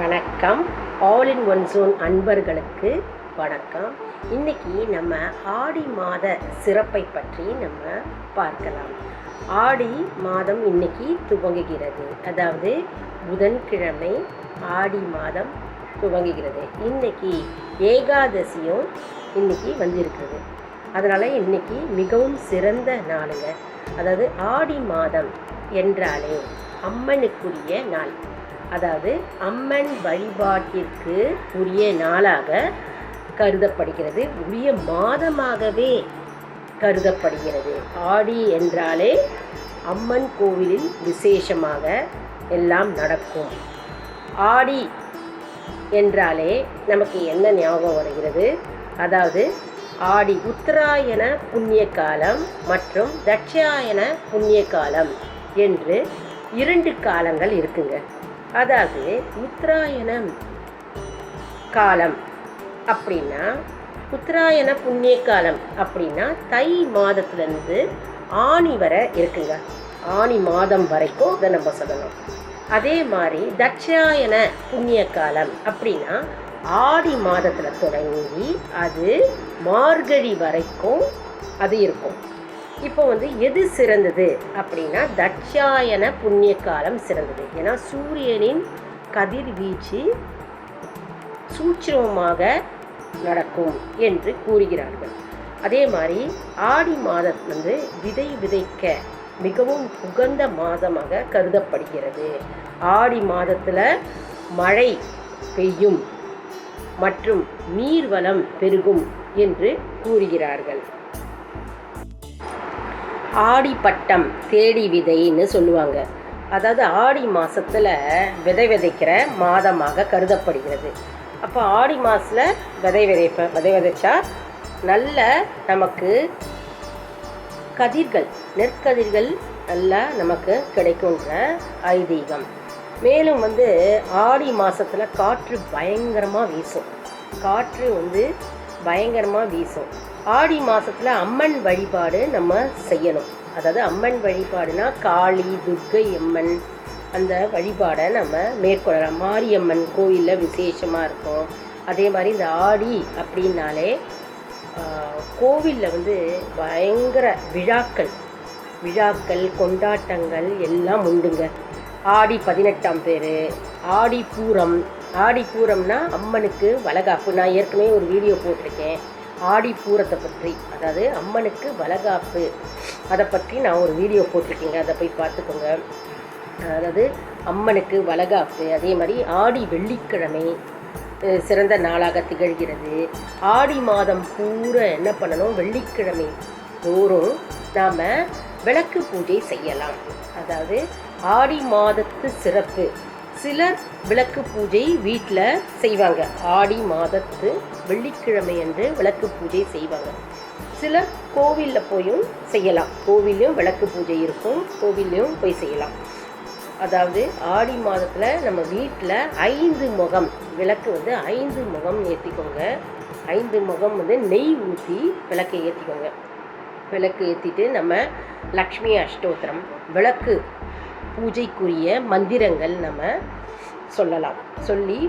வணக்கம். All in one zone அன்பர்களுக்கு வணக்கம். இன்னைக்கு நம்ம ஆடி மாத சிறப்பை பற்றி நம்ம பார்க்கலாம். ஆடி மாதம் இன்னைக்கு துவங்குகிறது. அதாவது புதன்கிழமை ஆடி மாதம் துவங்குகிறது. இன்னைக்கு ஏகாதசியும் இன்னைக்கு வந்திருக்குது அதனால் இன்னைக்கு மிகவும் சிறந்த நாளுங்க. அதாவது ஆடி மாதம் என்றாலே அம்மனுக்குரிய நாள். அதாவது அம்மன் வழிபாட்டிற்கு உரிய நாளாக கருதப்படுகிறது. உரிய மாதமாகவே கருதப்படுகிறது. ஆடி என்றாலே அம்மன் கோவிலில் விசேஷமாக எல்லாம் நடக்கும். ஆடி என்றாலே நமக்கு என்ன ஞாபகம் வருகிறது? அதாவது ஆடி உத்தராயண புண்ணிய காலம் மற்றும் தட்சாயன புண்ணிய காலம் என்று இரண்டு காலங்கள் இருக்குங்க. அதாவது உத்தராயணம் காலம் அப்படின்னா உத்தராயண புண்ணிய காலம் அப்படின்னா தை மாதத்துலேருந்து ஆணி வரை இருக்குங்க. ஆணி மாதம் வரைக்கும் அதை நம்ம சொல்லணும். அதே மாதிரி தட்சாயன புண்ணிய காலம் அப்படின்னா ஆடி மாதத்தில் தொடங்கி அது மார்கழி வரைக்கும் அது இருக்கும். இப்போ வந்து எது சிறந்தது அப்படின்னா தட்சாயன புண்ணிய காலம் சிறந்தது. ஏன்னா சூரியனின் கதிர்வீச்சு சூட்சமமாக நடக்கும் என்று கூறுகிறார்கள். அதே மாதிரி ஆடி மாதம் வந்து விதை விதைக்க மிகவும் உகந்த மாதமாக கருதப்படுகிறது. ஆடி மாதத்தில் மழை பெய்யும் மற்றும் நீர்வளம் பெருகும் என்று கூறுகிறார்கள். ஆடி பட்டம் தேடி விதைன்னு சொல்லுவாங்க. அதாவது ஆடி மாதத்தில் விதை விதைக்கிற மாதமாக கருதப்படுகிறது. அப்போ ஆடி மாதத்தில் விதை விதைப்ப விதை விதைச்சா நல்ல நமக்கு கதிர்கள் நெற்கதிர்கள் நல்லா நமக்கு கிடைக்குன்ற ஐதீகம். மேலும் வந்து ஆடி மாதத்தில் காற்று பயங்கரமாக வீசும். காற்று வந்து பயங்கரமாக வீசும். ஆடி மாதத்தில் அம்மன் வழிபாடு நம்ம செய்யணும். அதாவது அம்மன் வழிபாடுனா காளி துர்க்கை அம்மன் அந்த வழிபாடை நம்ம மேற்கொள்ளலாம். மாரியம்மன் கோயிலில் விசேஷமாக இருக்கும். அதே மாதிரி இந்த ஆடி அப்படின்னாலே கோவிலில் வந்து பயங்கர விழாக்கள். விழாக்கள் கொண்டாட்டங்கள் எல்லாம் உண்டுங்க. ஆடி பதினெட்டாம் பேர் ஆடி பூரம். ஆடி பூரம்னா அம்மனுக்கு வளகாப்பு. நான் ஏற்கனவே ஒரு வீடியோ போட்டிருக்கேன். ஆடி பூரத்தை பற்றி அதாவது அம்மனுக்கு வளகாப்பு. அதை பற்றி நான் ஒரு வீடியோ போட்டிருக்கேங்க. அதை போய் பார்த்துக்கோங்க. அதாவது அம்மனுக்கு வளகாப்பு. அதே மாதிரி ஆடி வெள்ளிக்கிழமை சிறந்த நாளாக திகழ்கிறது. ஆடி மாதம் பூரா என்ன பண்ணணும்? வெள்ளிக்கிழமை தோறும் நாம் விளக்கு பூஜை செய்யலாம். அதாவது ஆடி மாதத்து சிறப்பு. சிலர் விளக்கு பூஜை வீட்டில் செய்வாங்க. ஆடி மாதத்து வெள்ளிக்கிழமை அன்று விளக்கு பூஜை செய்வாங்க. சிலர் கோவிலில் போயும் செய்யலாம். கோவிலையும் விளக்கு பூஜை இருக்கும். கோவில்லையும் போய் செய்யலாம். அதாவது ஆடி மாதத்தில் நம்ம வீட்டில் ஐந்து முகம் விளக்கு வந்து ஐந்து முகம் ஏற்றிக்கோங்க ஐந்து முகம் வந்து நெய் ஊற்றி விளக்கை ஏற்றிக்கோங்க விளக்கு ஏற்றிட்டு நம்ம லக்ஷ்மி அஷ்டோத்திரம் விளக்கு பூஜைக்குரிய மந்திரங்கள் நம்ம சொல்லலாம். சொல்லி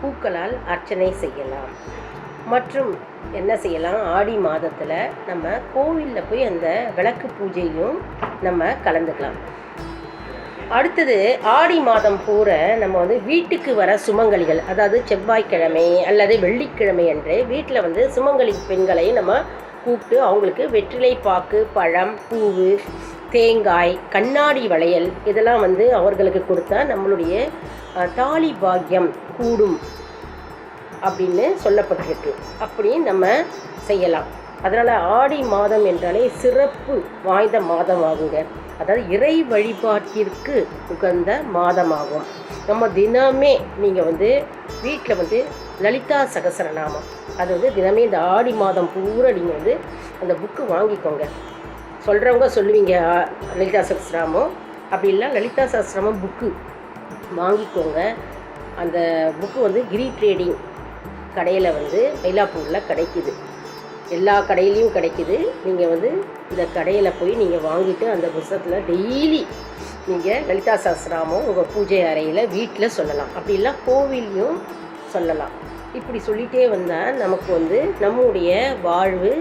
பூக்களால் அர்ச்சனை செய்யலாம். மற்றும் என்ன செய்யலாம்? ஆடி மாதத்தில் நம்ம கோவிலில் போய் அந்த விளக்கு பூஜையும் நம்ம கலந்துக்கலாம். அடுத்தது ஆடி மாதம் பூரா நம்ம வந்து வீட்டுக்கு வர சுமங்கலிகள் அதாவது செவ்வாய்க்கிழமை அல்லது வெள்ளிக்கிழமை அன்று வீட்டில் வந்து சுமங்கலி பெண்களை நம்ம கூப்பிட்டு அவங்களுக்கு வெற்றிலை பாக்கு பழம் பூவு தேங்காய் கண்ணாடி வளையல் இதெல்லாம் வந்து அவர்களுக்கு கொடுத்தா நம்மளுடைய தாலி பாக்கியம் கூடும் அப்படின்னு சொல்லப்பட்டிருக்கு. அப்படி நம்ம செய்யலாம். அதனால் ஆடி மாதம் என்றாலே சிறப்பு வாய்ந்த மாதம் ஆகுங்க அதாவது இறை வழிபாட்டிற்கு உகந்த மாதமாகும். நம்ம தினமே நீங்கள் வந்து வீட்டில் வந்து லலிதா சகசரநாமம். அது வந்து தினமே இந்த ஆடி மாதம் பூரா நீங்கள் வந்து அந்த புக்கு வாங்கிக்கோங்க. சொல்கிறவங்க சொல்லுவீங்க லலிதா சகஸ்ராமம் அப்படி இல்லை லலிதா சகஸ்ராமம் புக்கு. வாங்கிக்கோங்க. அந்த புக்கு வந்து கிரி ட்ரேடிங் கடையில் வந்து மயிலாப்பூரில் கிடைக்குது. எல்லா கடையிலையும் கிடைக்குது. நீங்கள் வந்து இந்த கடையில் போய் நீங்கள் வாங்கிட்டு அந்த புத்தகத்தில் டெய்லி நீங்கள் லலிதா சஹஸ்ரநாமம் உங்கள் பூஜை அறையில் வீட்டில் சொல்லலாம். அப்படி இல்லை கோவில்லையும் சொல்லலாம். இப்படி சொல்லிகிட்டே வந்தால் நமக்கு வந்து நம்முடைய வாழ்வு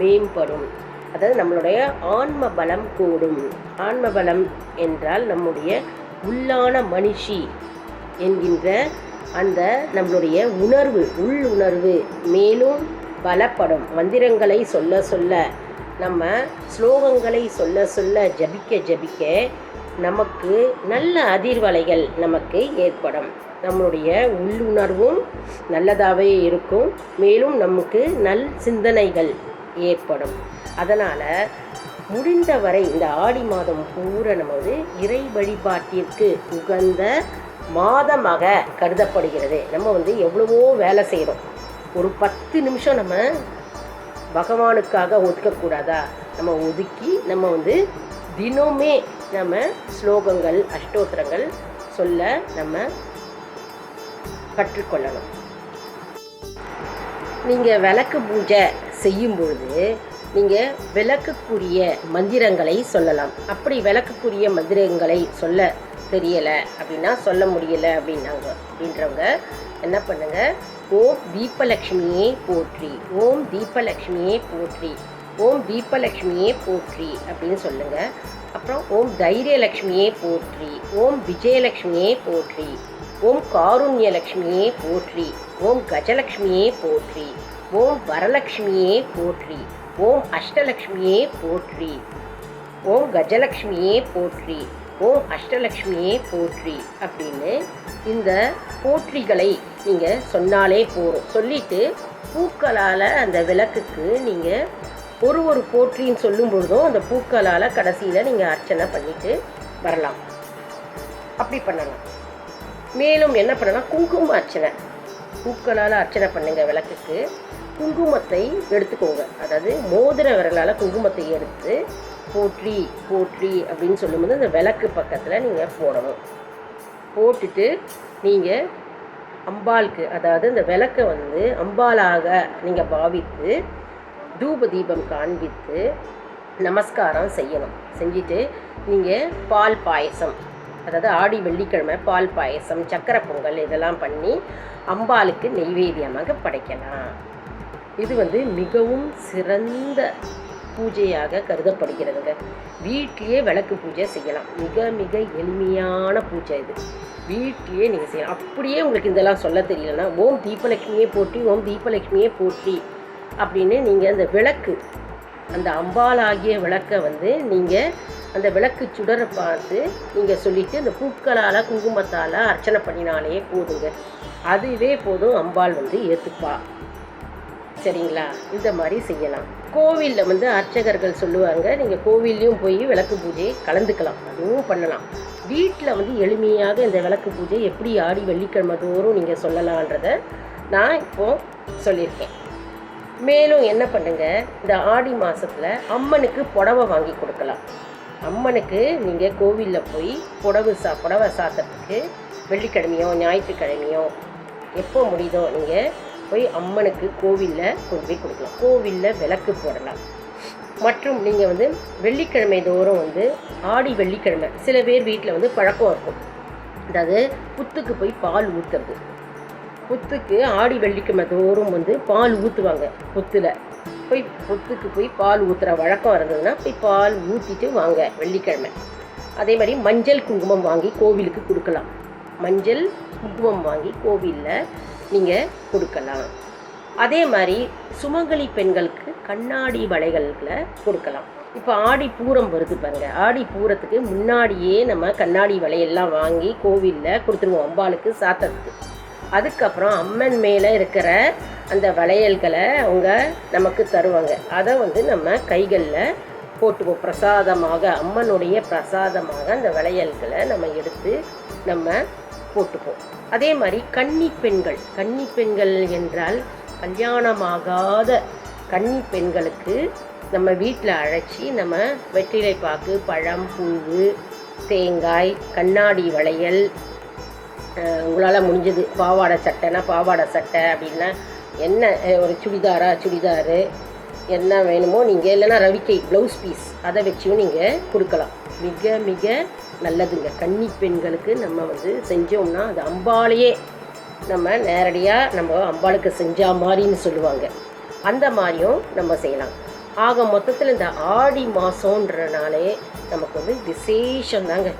மேம்படும். அதாவது நம்மளுடைய ஆன்ம பலம் கூடும். ஆன்ம பலம் என்றால் நம்முடைய உள்ளான மனுஷி என்கின்ற அந்த நம்மளுடைய உணர்வு உள் உணர்வு மேலும் பலப்படும். மந்திரங்களை சொல்ல சொல்ல நம்ம ஸ்லோகங்களை சொல்ல சொல்ல ஜபிக்க ஜபிக்க நமக்கு நல்ல அதிர்வலைகள் நமக்கு ஏற்படும். நம்மளுடைய உள்ளுணர்வும் நல்லதாகவே இருக்கும். மேலும் நமக்கு நல் சிந்தனைகள் ஏற்படும். அதனால் முடிந்தவரை இந்த ஆடி மாதம் பூரா நம்ம வந்து இறை வழிபாட்டிற்கு உகந்த மாதமாக கருதப்படுகிறது. நம்ம வந்து எவ்வளவோ வேலை செய்கிறோம் ஒரு பத்து நிமிஷம் நம்ம பகவானுக்காக ஒதுக்கக்கூடாதா நம்ம ஒதுக்கி நம்ம வந்து தினமே நம்ம ஸ்லோகங்கள் அஷ்டோத்திரங்கள் சொல்ல நம்ம கற்றுக்கொள்ளணும். நீங்கள் விளக்கு பூஜை செய்யும்பொழுது நீங்கள் விளக்குக்குரிய மந்திரங்களை சொல்லலாம். அப்படி விளக்குக்குரிய மந்திரங்களை சொல்ல தெரியலை அப்படின்னா சொல்ல முடியலை அப்படின்னாங்க. அப்படின்றவங்க என்ன பண்ணுங்க? ஓம் தீபலக்ஷ்மியே போற்றி ஓம் தீபலக்ஷ்மியே போற்றி ஓம் தீபலக்ஷ்மியே போற்றி அப்படின்னு சொல்லுங்கள் அப்புறம் ஓம் தைரியலக்ஷ்மியே போற்றி ஓம் விஜயலக்ஷ்மியே போற்றி ஓம் காருண்யலக்ஷ்மியே போற்றி ஓம் கஜலக்ஷ்மியே போற்றி ஓம் வரலக்ஷ்மியே போற்றி. ஓம் அஷ்டலக்ஷ்மியே போற்றி. ஓம் கஜலக்ஷ்மியே போற்றி. ஓம் அஷ்டலக்ஷ்மியே போற்றி அப்படின்னு இந்த போற்றிகளை நீங்கள் சொன்னாலே போதும். சொல்லிட்டு பூக்களால் அந்த விளக்குக்கு நீங்கள் ஒரு ஒரு போற்றின்னு சொல்லும் பொழுதும் அந்த பூக்களால் கடைசியில் நீங்கள் அர்ச்சனை பண்ணிட்டு வரலாம். அப்படி பண்ணலாம். மேலும் என்ன பண்ணலாம்? குங்கும அர்ச்சனை. பூக்களால் அர்ச்சனை பண்ணுங்கள் விளக்குக்கு. குங்குமத்தை எடுத்துக்கோங்க. அதாவது மோதிர விரலால் குங்குமத்தை எடுத்து போற்றி போற்றி அப்படின்னு சொல்லும்போது அந்த விளக்கு பக்கத்தில் நீங்கள் போடணும். போட்டுட்டு நீங்கள் அம்பாளுக்கு அதாவது இந்த விளக்கை வந்து அம்பாலாக நீங்கள் பாவித்து தூப தீபம் காண்பித்து நமஸ்காரம் செய்யணும். செஞ்சுட்டு நீங்கள் பால் பாயசம் அதாவது ஆடி வெள்ளிக்கிழமை பால் பாயசம் சக்கரை பொங்கல் இதெல்லாம் பண்ணி அம்பாளுக்கு நெய்வேத்தியமாக படைக்கலாம். இது வந்து மிகவும் சிறந்த பூஜையாக கருதப்படுகிறதுங்க. வீட்டிலேயே விளக்கு பூஜை செய்யலாம். மிக மிக எளிமையான பூஜை இது. வீட்டிலேயே நீங்கள் செய்யலாம். அப்படியே உங்களுக்கு இதெல்லாம் சொல்ல தெரியலன்னா ஓம் தீபலட்சுமியே போற்றி ஓம் தீபலட்சுமியே போற்றி அப்படின்னு நீங்கள் அந்த விளக்கு அந்த அம்பாலாகிய விளக்கை வந்து நீங்கள் அந்த விளக்கு சுடரை பார்த்து நீங்கள் சொல்லிவிட்டு அந்த பூக்களால் குங்குமத்தால் அர்ச்சனை பண்ணினாலே போதுங்க. அதுவே போதும் அம்பாள் வந்து ஏற்றுப்பா சரிங்களா? இந்த மாதிரி செய்யலாம். கோவிலில் வந்து அர்ச்சகர்கள் சொல்லுவாங்க நீங்கள் கோவில்லையும் போய் விளக்கு பூஜையை கலந்துக்கலாம். அதுவும் பண்ணலாம். வீட்டில் வந்து எளிமையாக இந்த விளக்கு பூஜை எப்படி ஆடி வெள்ளிக்கிழமை தோறும் நீங்கள் சொல்லலான்றத நான் இப்போது சொல்லியிருக்கேன். மேலும் என்ன பண்ணுங்க இந்த ஆடி மாதத்தில் அம்மனுக்கு புடவை வாங்கி கொடுக்கலாம். அம்மனுக்கு நீங்கள் கோவிலில் போய் புடவை சா புடவை சாத்துறதுக்கு வெள்ளிக்கிழமையோ ஞாயிற்றுக்கிழமையோ எப்போ முடியுதோ நீங்கள் போய் அம்மனுக்கு கோவிலில் கொண்டு போய் கொடுக்கலாம். கோவிலில் விளக்கு போடலாம். மற்றும் நீங்கள் வந்து வெள்ளிக்கிழமை தோறும் வந்து ஆடி வெள்ளிக்கிழமை சில பேர் வீட்டில் வந்து பழக்கம் இருக்கும். அதாவது புத்துக்கு போய் பால் ஊற்றுறது புத்துக்கு ஆடி வெள்ளிக்கிழமை தோறும் வந்து பால் ஊற்றுவாங்க புத்தில். போய் புத்துக்கு போய் பால் ஊற்றுற வழக்கம் இருந்ததுன்னா போய் பால் ஊற்றிட்டு வாங்க வெள்ளிக்கிழமை. அதே மாதிரி மஞ்சள் குங்குமம் வாங்கி கோவிலுக்கு கொடுக்கலாம். மஞ்சள் குங்குமம் வாங்கி கோவிலில் நீங்கள் கொடுக்கலாம். அதே மாதிரி சுமங்கலி பெண்களுக்கு கண்ணாடி வளைகளில் கொடுக்கலாம். இப்போ ஆடி பூரம் வருது பாருங்க. ஆடி பூரத்துக்கு முன்னாடியே நம்ம கண்ணாடி வளையெல்லாம் வாங்கி கோவிலில் கொடுத்துருவோம். அம்பாளுக்கு சாத்தத்துக்கு அதுக்கப்புறம் அம்மன் மேலே இருக்கிற அந்த வளையல்களை அவங்க நமக்கு தருவாங்க. அதை வந்து நம்ம கைகளில் போட்டுவோம் பிரசாதமாக அம்மனுடைய பிரசாதமாக அந்த வளையல்களை நம்ம எடுத்து நம்ம போட்டுப்போம் அதே மாதிரி கன்னி பெண்கள். கன்னி பெண்கள் என்றால் கல்யாணமாகாத கன்னி பெண்களுக்கு நம்ம வீட்டில் அழைச்சி நம்ம வெற்றிலை பாக்கு பழம் பூவு தேங்காய் கண்ணாடி வளையல் உங்களால் முடிஞ்சது. பாவாடை சட்டைனா பாவாடை சட்டை அப்படின்னா என்ன ஒரு சுடிதாரா சுடிதாரு என்ன வேணுமோ நீங்கள் இல்லைன்னா ரவிக்கை ப்ளவுஸ் பீஸ் அதை வச்சும் நீங்கள் கொடுக்கலாம். மிக மிக நல்லதுங்க. கன்னி பெண்களுக்கு நம்ம வந்து செஞ்சோம்னா அது அம்பாலேயே நம்ம நேரடியாக நம்ம அம்பாளுக்கு செஞ்சா மாதிரின்னு சொல்லுவாங்க. அந்த மாதிரியும் நம்ம செய்யலாம். ஆக மொத்தத்தில் இந்த ஆடி மாதன்றனாலே நமக்கு வந்து விசேஷம் தாங்க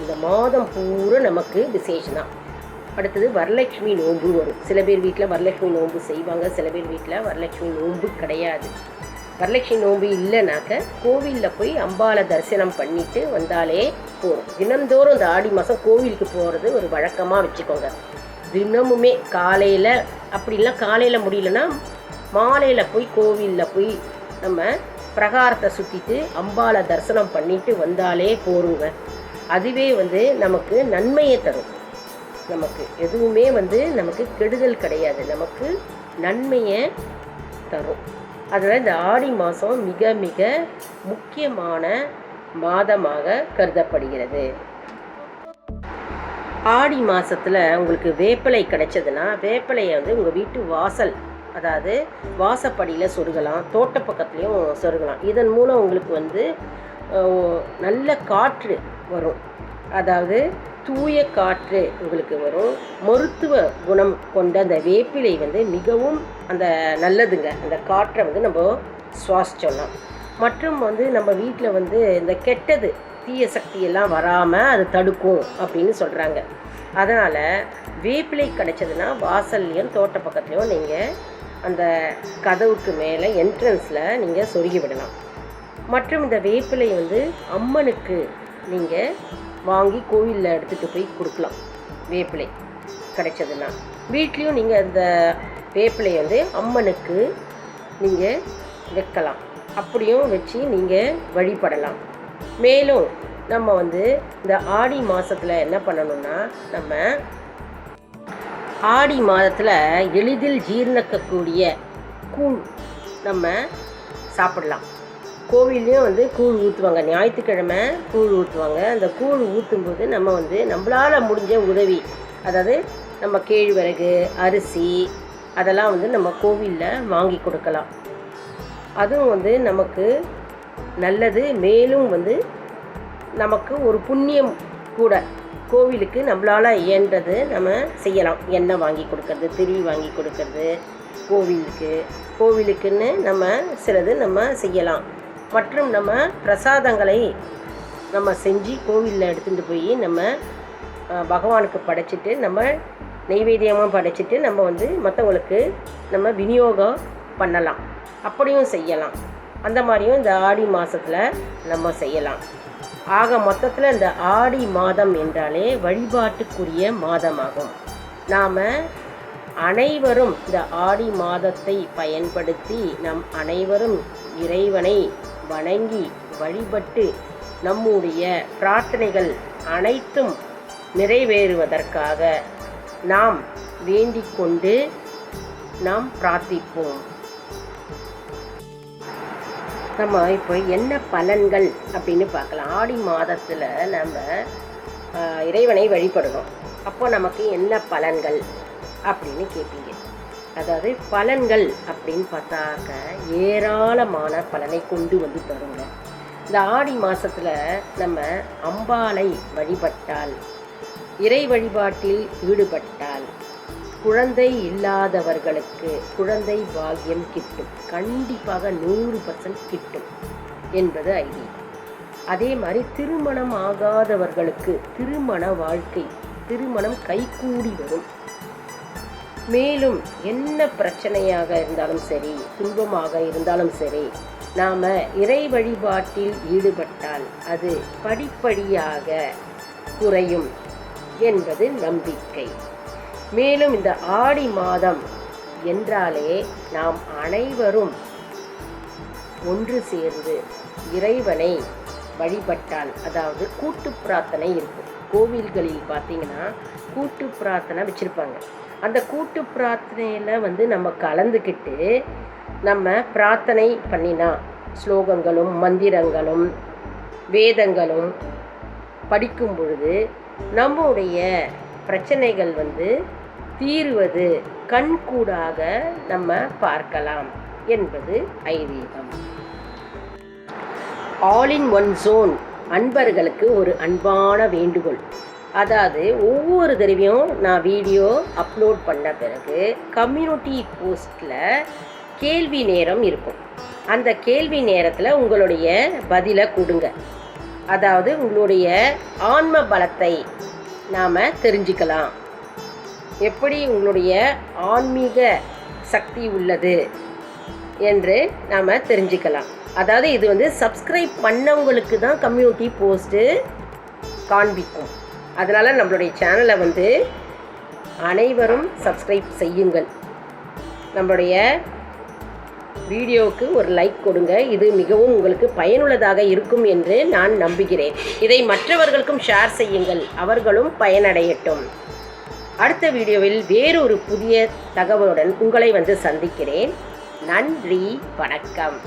இந்த மாதம் பூரா நமக்கு விசேஷம் தான் அடுத்தது வரலட்சுமி நோன்பு வரும். சில பேர் வீட்டில் வரலட்சுமி நோன்பு செய்வாங்க சில பேர் வீட்டில் வரலட்சுமி நோன்பு கிடையாது. வரலட்சுமி நோம்பு இல்லைனாக்க கோவிலில் போய் அம்பாளை தரிசனம் பண்ணிட்டு வந்தாலே போகும் தினந்தோறும் இந்த ஆடி மாதம் கோவிலுக்கு போகிறது ஒரு வழக்கமாக வச்சுக்கோங்க. தினமுமே காலையில் அப்படிலாம் காலையில் முடியலன்னா மாலையில் போய் கோவிலில் போய் நம்ம பிரகாரத்தை சுற்றிட்டு அம்பாளை தரிசனம் பண்ணிட்டு வந்தாலே போருங்க அதுவே வந்து நமக்கு நன்மையை தரும். நமக்கு எதுவுமே வந்து நமக்கு கெடுதல் கிடையாது. நமக்கு நன்மையை தரும். அதனால் இந்த ஆடி மாதம் மிக மிக முக்கியமான மாதமாக கருதப்படுகிறது. ஆடி மாதத்தில் உங்களுக்கு வேப்பிலை கிடைச்சதுன்னா வேப்பிலையை வந்து உங்கள் வீட்டு வாசல் அதாவது வாசப்படியில் சொருகலாம் தோட்ட பக்கத்துலேயும் சொருகலாம். இதன் மூலம் உங்களுக்கு வந்து நல்ல காற்று வரும். அதாவது தூய காற்று உங்களுக்கு வரும். மருத்துவ குணம் கொண்ட அந்த வேப்பிலை வந்து மிகவும் அந்த நல்லதுங்க. அந்த காற்றை வந்து நம்ம சுவாசிச்சோம்னா. மற்றும் வந்து நம்ம வீட்டில் வந்து இந்த கெட்டது தீய சக்தியெல்லாம் வராமல் அது தடுக்கும் அப்படின்னு சொல்கிறாங்க அதனால் வேப்பிலை கிடைச்சதுன்னா வாசல்லையும் தோட்ட பக்கத்துலையும் நீங்கள் அந்த கதவுக்கு மேலே என்ட்ரன்ஸில் நீங்கள் சொருகி விடலாம். மற்றும் இந்த வேப்பிலை வந்து அம்மனுக்கு நீங்கள் வாங்கி கோவிலில் எடுத்துகிட்டு போய் கொடுக்கலாம். வேப்பிலை கிடைச்சதுன்னா. வீட்லேயும் நீங்கள் அந்த வேப்பிலையை வந்து அம்மனுக்கு நீங்கள் வைக்கலாம். அப்படியும் வச்சு நீங்கள் வழிபடலாம். மேலும் நம்ம வந்து இந்த ஆடி மாதத்தில் என்ன பண்ணணும்னா நம்ம ஆடி மாதத்தில் எளிதில் ஜீர்ணிக்கக்கூடிய கூழ் நம்ம சாப்பிடலாம். கோவில்லையும் வந்து கூழ் ஊற்றுவாங்க ஞாயிற்றுக்கிழமை கூழ் ஊற்றுவாங்க அந்த கூழ் ஊற்றும்போது நம்ம வந்து நம்மளால் முடிஞ்ச உதவி அதாவது நம்ம கேழ்வரகு அரிசி அதெல்லாம் வந்து நம்ம கோவிலில் வாங்கி கொடுக்கலாம். அதுவும் வந்து நமக்கு நல்லது. மேலும் வந்து நமக்கு ஒரு புண்ணியம் கூட கோவிலுக்கு நம்மளால் இயன்றது நம்ம செய்யலாம். எண்ணெய் வாங்கி கொடுக்கறது திரி வாங்கி கொடுக்கறது கோவிலுக்கு. கோவிலுக்குன்னு நம்ம சிலது நம்ம செய்யலாம். மற்றும் நம்ம பிரசாதங்களை நம்ம செஞ்சு கோவிலில் எடுத்துகிட்டு போய் நம்ம பகவானுக்கு படைச்சிட்டு நம்ம நெய்வேத்தியமாக படைச்சிட்டு நம்ம வந்து மற்றவங்களுக்கு நம்ம விநியோகம் பண்ணலாம். அப்படியும் செய்யலாம். அந்த மாதிரியும் இந்த ஆடி மாதத்தில் நம்ம செய்யலாம். ஆக மொத்தத்தில் இந்த ஆடி மாதம் என்றாலே வழிபாட்டுக்குரிய மாதமாகும். நாம் அனைவரும் இந்த ஆடி மாதத்தை பயன்படுத்தி நம் அனைவரும் இறைவனை வணங்கி வழிபட்டு நம்முடைய பிரார்த்தனைகள் அனைத்தும் நிறைவேறுவதற்காக நாம் வேண்டிக் கொண்டு நாம் பிரார்த்திப்போம். நம்ம இப்போ என்ன பலன்கள் அப்படின்னு பார்க்கலாம். ஆடி மாதத்தில் நம்ம இறைவனை வழிபடுறோம் அப்போ நமக்கு என்ன பலன்கள் அப்படின்னு கேட்பீங்க. அதாவது பலன்கள் அப்படின்னு பார்த்தாக்க ஏராளமான பலனை கொண்டு வந்து தருங்க. இந்த ஆடி மாதத்தில் நம்ம அம்பாளை வழிபட்டால் இறை வழிபாட்டில் ஈடுபட்டால் குழந்தை இல்லாதவர்களுக்கு குழந்தை பாக்கியம் கிட்டும். கண்டிப்பாக நூறு பர்சன்ட் கிட்டும் என்பது ஐதீகம். அதே மாதிரி திருமணம் ஆகாதவர்களுக்கு திருமண வாழ்க்கை திருமணம் கைகூடி வரும். மேலும் என்ன பிரச்சனையாக இருந்தாலும் சரி துன்பமாக இருந்தாலும் சரி நாம் இறை வழிபாட்டில் ஈடுபட்டால் அது படிப்படியாக குறையும் என்பது நம்பிக்கை. மேலும் இந்த ஆடி மாதம் என்றாலே நாம் அனைவரும் ஒன்று சேர்ந்து இறைவனை வழிபட்டால் அதாவது கூட்டு பிரார்த்தனை இருக்கும். கோவில்களில் பார்த்தீங்கன்னா கூட்டு பிரார்த்தனை வச்சுருப்பாங்க. அந்த கூட்டு பிரார்த்தனையில் வந்து நம்ம கலந்துக்கிட்டு நம்ம பிரார்த்தனை பண்ணினா ஸ்லோகங்களும் மந்திரங்களும் வேதங்களும் படிக்கும் பொழுது நம்முடைய பிரச்சனைகள் வந்து தீருவது கண்கூடாக நம்ம பார்க்கலாம் என்பது ஐதீகம். ஆல் இன் ஒன் ஜோன் அன்பர்களுக்கு ஒரு அன்பான வேண்டுகோள். அதாவது ஒவ்வொரு தடவையும் நான் வீடியோ அப்லோட் பண்ண பிறகு கம்யூனிட்டி போஸ்ட்டில் கேள்வி நேரம் இருக்கும். அந்த கேள்வி நேரத்தில் உங்களுடைய பதிலை கொடுங்க. அதாவது உங்களுடைய ஆன்ம பலத்தை நாம் தெரிஞ்சுக்கலாம். எப்படி உங்களுடைய ஆன்மீக சக்தி உள்ளது என்று நாம் தெரிஞ்சுக்கலாம். அதாவது இது வந்து சப்ஸ்கிரைப் பண்ணவங்களுக்கு தான் கம்யூனிட்டி போஸ்ட்டு காண்பிக்கும். அதனால் நம்மளுடைய சேனலை வந்து அனைவரும் சப்ஸ்கிரைப் செய்யுங்கள். நம்மளுடைய வீடியோவுக்கு ஒரு லைக் கொடுங்க. இது மிகவும் உங்களுக்கு பயனுள்ளதாக இருக்கும் என்று நான் நம்புகிறேன். இதை மற்றவர்களுக்கும் ஷேர் செய்யுங்கள். அவர்களும் பயனடையட்டும். அடுத்த வீடியோவில் வேறொரு புதிய தகவலுடன் உங்களை வந்து சந்திக்கிறேன். நன்றி வணக்கம்.